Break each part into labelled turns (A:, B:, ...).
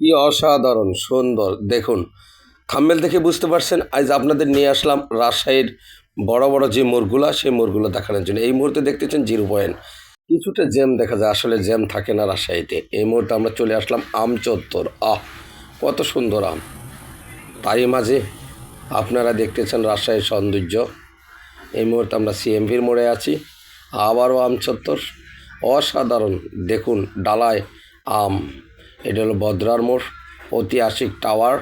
A: কি অসাধারণ, সুন্দর। দেখুন থাম্বেল দেখে বুঝতে পারছেন, আজ আপনাদের নিয়ে আসলাম রাজশাহীর বড় বড় যে মোড়গুলা, সেই মোড়গুলো দেখানোর জন্য। এই মুহূর্তে দেখতেছেন জিরো পয়েন্ট। কিছুটা জ্যাম দেখা যায়, আসলে জ্যাম থাকে না রাজশাহীতে। এই মুহূর্তে আমরা চলে আসলাম আম চত্বর। আহ, কত সুন্দর আম। তারই মাঝে আপনারা দেখতেছেন রাজশাহীর সৌন্দর্য। এই মুহূর্তে আমরা সিএমভির মোড়ে আছি। আবারও আম চত্বর। অসাধারণ। দেখুন, ডালায় আম। এটা হলো বদ্রার মোড়, ঐতিহাসিক টাওয়ার।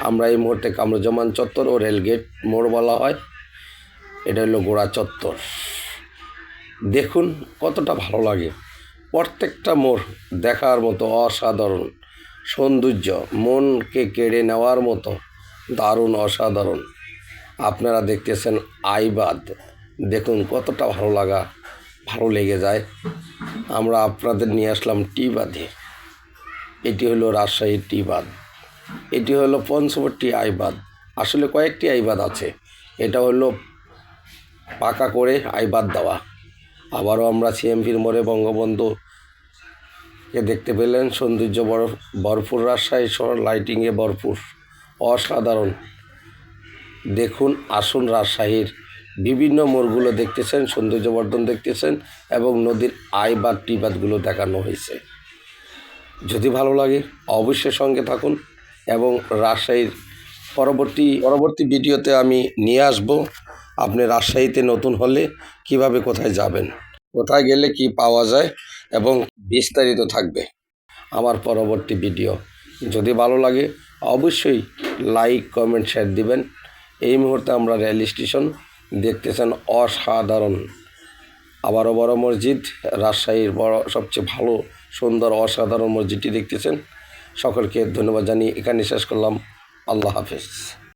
A: আমরা এই মুহূর্তে কামরুজ্জামান চত্বর ও রেলগেট মোড় বলা হয়। এটা হলো গোড়া চত্বর। দেখুন কতটা ভালো লাগে। প্রত্যেকটা মোড় দেখার মতো অসাধারণ সৌন্দর্য, মনকে কেড়ে নেওয়ার মতো দারুণ অসাধারণ। আপনারা দেখতেছেন আইবাদ। দেখুন কতটা ভালো লাগা, ভালো লেগে যায়। আমরা আপনাদের নিয়ে আসলাম টি বাঁধে এটি হলো রাজশাহীর টি বাঁধ। এটি হলো পঞ্চবট্টি আইবাদ আসলে কয়েকটি আইবাদ আছে। এটা হলো পাকা করে আইবাদ দেওয়া। আবারও আমরা সিএমপির মোড়ে বঙ্গবন্ধুকে দেখতে পেলেন। সৌন্দর্য বড়, ভরপুর রাজশাহী শহর লাইটিংয়ে ভরপুর, অসাধারণ। দেখুন, আসুন রাজশাহীর বিভিন্ন মোড়গুলো দেখতেছেন, সৌন্দর্যবর্ধন দেখতেছেন এবং নদীর আইবাদ টিবাদগুলো দেখানো হয়েছে। যদি ভালো লাগে, অবশ্যই সঙ্গে থাকুন এবং রাজশাহীর পরবর্তী পরবর্তী ভিডিওতে আমি নিয়ে আসব আপনি রাজশাহীতে নতুন হলে কীভাবে কোথায় যাবেন, কোথায় গেলে কি পাওয়া যায় এবং বিস্তারিত থাকবে আমার পরবর্তী ভিডিও। যদি ভালো লাগে, অবশ্যই লাইক, কমেন্ট, শেয়ার দিবেন। এই মুহূর্তে আমরা রেল স্টেশন দেখতেছেন অসাধারণ। আবারও বড় মসজিদ, রাজশাহীর বড়, সবচেয়ে ভালো সুন্দর অসাধারণ মসজিদটি দেখতেছেন। সকলকে ধন্যবাদ জানিয়ে এখানে শেষ করলাম। আল্লাহ হাফেজ।